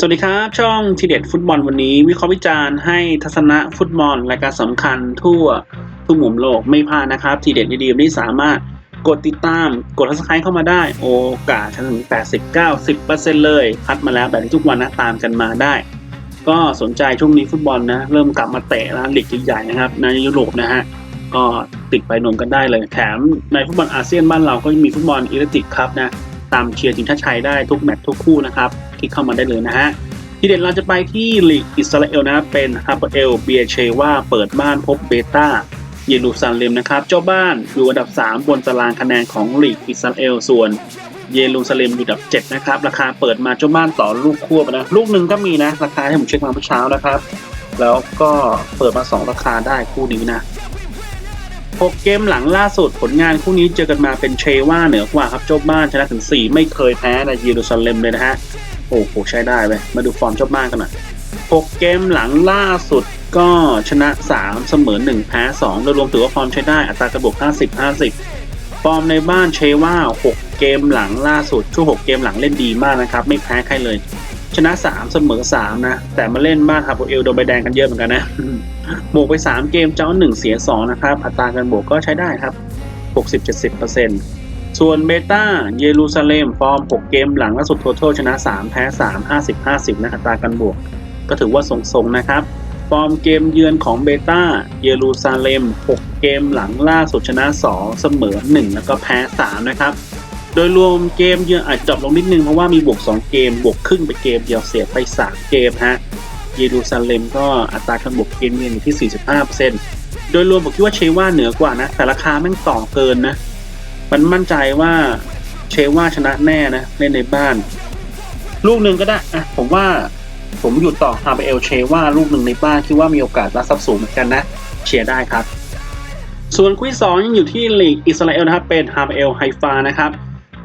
สวัสดีครับ ช่องทีเด็ดฟุตบอลวันนี้ วิเคราะห์วิจารณ์ให้ทัศนะฟุตบอลรายการสำคัญทั่วทุกมุมโลกไม่พลาดนะครับ ทีเด็ดดีๆนี้สามารถกดติดตามกดทักทายเข้ามาได้ โอกาสถึง 80-90%เลย พัดมาแล้วแบบนี้ทุกวันนะตามกันมาได้ ก็สนใจช่วงนี้ฟุตบอลนะ เริ่มกลับมาเตะแล้วลีกใหญ่ๆนะครับในยุโรปนะฮะก็ติดไปนมกันได้เลยแถมในฟุตบอลอาเซียนบ้านเราก็มีฟุตบอลอีเลติกครับนะ ตามเชียร์ทีมชาติไทยได้ทุกแมตช์ทุกคู่นะครับคลิกเข้ามาได้เลยนะฮะที่เด็ดเราจะไปที่ลีกอิสราเอลนะครับเป็นฮาร์เปเอลเบียเชว่าเปิดบ้านพบเบต้าเยรูซาเล็มนะครับ เจ้าบ้านอยู่อันดับ 3 บนตารางคะแนนของลีกอิสราเอลส่วน เยรูซาเล็มอยู่อันดับ 7 นะครับ ราคาเปิดมาเจ้าบ้านต่อลูกควบนะ ลูกหนึ่งก็มีนะ ราคาที่ผมเช็คมาเมื่อเช้านะครับ แล้วก็เปิดมา 2 ราคาได้คู่นี้นะ 6 เกมหลังล่าสุดผลงานคู่นี้เจอกันมาเป็นเชว่าเหนือกว่าครับเจ้าบ้านชนะถึง 4 ไม่เคยแพ้ในเยรูซาเล็มเลยนะฮะ โอ้โหใช้ได้ไปมาดูฟอร์มเจ้าบ้านกันหน่อย 6 เกมหลังล่าสุดก็ชนะ 3 เสมอ 1 แพ้2โดยรวมถือว่าฟอร์มใช้ได้อัตรากระบอก50 50 ฟอร์มในบ้านเชว่า 6 เกมหลังล่าสุดช่วง 6 เกมหลังเล่นดีมากนะครับไม่แพ้ใครเลย ชนะ3เสมอ3นะ แต่มาเล่นบ้านฮาโบเอลโดนใบแดงกันเยอะเหมือนกันนะบวกไป3เกมเจ้า1เสีย2นะครับอัตราการบวกก็ใช้ได้ครับ60-70%ส่วนเบต้าเยรูซาเล็มฟอร์ม 6 เกมหลังล่าสุดทัวทชนะ 3 แพ้ 3 50 50 นะอัตราการบวก ก็ถือว่าทรงๆนะครับ ฟอร์มเกมเยือนของเบต้าเยรูซาเล็ม 6 เกมหลังล่าสุดชนะ 2 เสมอ 1 แล้วก็แพ้ 3 นะครับ โดยรวมเกมเยือนอาจจะดรอปลงนิดนึงเพราะว่ามีบวก 2 เกม บวกครึ่งไปเกมเดียวเสียไป 3 เกมฮะเยรูซาเล็มก็อัตราการบวกเกมเยือนอยู่ที่ 45%โดยรวมผมคิดว่าเชว่าเหนือกว่านะ แต่ราคาแม่งต่อเกินนะ มันมั่นใจว่าเชว่าชนะแน่นะเล่นในบ้าน ลูกหนึ่งก็ได้อะผมว่าผมหยุดต่อฮาเบเอลเชว่าลูกหนึ่งในบ้านคิดว่ามีโอกาสรับทรัพย์สูงเหมือนกันนะ เชียร์ได้ครับ ส่วนคู่ที่สองยังอยู่ที่ลีกอิสราเอลนะครับเป็นฮาเบเอลไฮฟานะครับ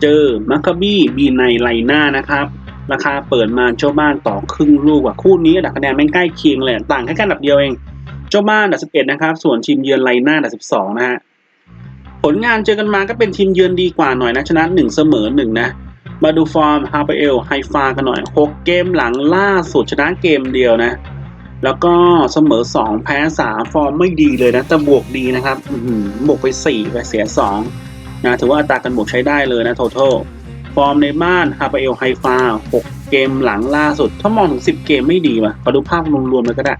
เจอมัคคาบี้บีไนไลน่านะครับ ราคาเปิดมาเจ้าบ้านต่อครึ่งลูกว่าคู่นี้อัดับคะแนนแม่ใกล้เคียงเลยต่างแค่แค่อันดับเดียวเอง เจ้าบ้านอันดับ11นะครับ ส่วนทีมเยือนไลน่าอันดับ12นะฮะผลงานเจอกันมาก็เป็นทีมเยือนดีกว่าหน่อยนะชนะ1เสมอ1นะมาดูฟอร์มฮาเปเอลไฮฟากันหน่อย 6 เกมหลังล่าสุดชนะเกมเดียวนะ แล้วก็เสมอ 2 แพ้ 3 ฟอร์มไม่ดีเลยนะ แต่บวกดีนะครับบวกไป 4 ไปเสีย 2 นะถือว่าอัตราการบวกใช้ได้เลยนะ total ฟอร์มในบ้านฮาเปเอลไฮฟา6 เกมหลังล่าสุด ถ้ามองถึง 10 เกมไม่ดีว่ะขอดูภาพรวมๆเลยก็ได้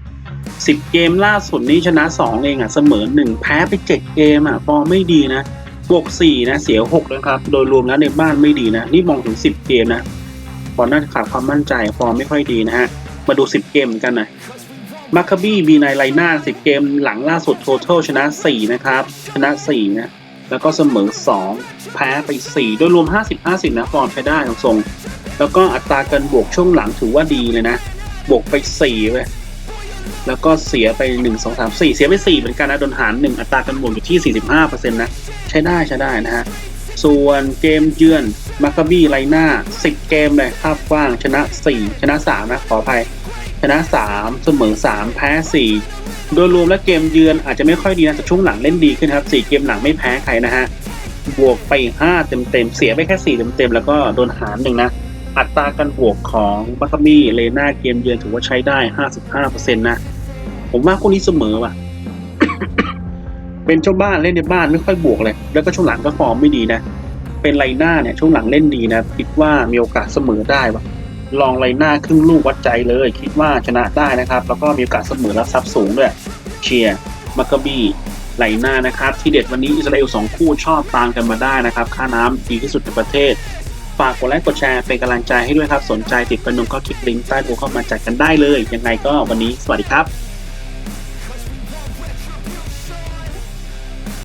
สิบเกมล่าสุดนี้ชนะสองเองอะ เสมอหนึ่งแพ้ไปเจ็ดเกมอะ ฟอร์มไม่ดีนะบวกสี่นะ เสียหกนะครับ โดยรวมแล้วในบ้านไม่ดีนะ นี่มองถึงสิบเกมนะฟอร์มน่าจะขาดความมั่นใจ ฟอร์มไม่ค่อยดีนะฮะ มาดูสิบเกมกันหน่อยมาคาบี้บีไนไลนาสิบเกมหลังล่าสุดโทท a ลชนะสี่นะครับ ชนะสี่นะ แล้วก็เสมอสองแพ้ไปสี่โดยรวมห้าสิบห้าสิบนะฟอร์มใช้ได้ทรง แล้วก็อัตราการบวกช่วงหลังถือว่าดีเลยนะ บวกไปสี่เว้ยแล้วก็เสียไปหนึ่งสองสามสี่เสียไปสี่เหมือนกันนะโดนหารหนึ่งอัตราการบวกอยู่ที่สี่สิบห้าเปอร์เซ็นต์นะ ใช้ได้ใช้ได้นะฮะ ส่วนเกมเยือนมาคาบี้ไลนาสิเกมเลยภาพกว้างชนะสี่ชนะสามนะ ขออภัย ชนะสามเสมอสามแพ้สี่ โดยรวมแล้วเกมเยือนอาจจะไม่ค่อยดีนะแต่ช่วงหลังเล่นดีขึ้นครับสี่เกมหลังไม่แพ้ใครนะฮะบวกไปห้าเต็มเต็มๆเสียไปแค่สี่เต็มเต็มๆแล้วก็โดนหารหนึ่งนะ อัตราการบวกของบัคคามี่เลน่าเกมเยือนถือว่าใช้ได้ 55%นะ ผมว่าคู่นี้เสมอว่ะ เป็นเจ้าบ้านเล่นในบ้านไม่ค่อยบวกเลย แล้วก็ช่วงหลังก็ฟอร์มไม่ดีนะ เป็นไลน่าเนี่ยช่วงหลังเล่นดีนะ คิดว่ามีโอกาสเสมอได้ว่ะ ลองไลน่าครึ่งลูกวัดใจเลย คิดว่าชนะได้นะครับ แล้วก็มีโอกาสเสมอและซับสูงด้วย เชียร์มักกะบี้ไลหน้านะครับ ที่เด็ดวันนี้อิสราเอลสองคู่ชอบตามกันมาได้นะครับ ค่าน้ำดีที่สุดในประเทศ ฝากกดไลค์กดแชร์เป็นกำลังใจให้ด้วยครับ สนใจติดกระนุมก็คลิกลิงก์ใต้ดูเข้ามาจัดกันได้เลย ยังไงก็วันนี้สวัสดีครับ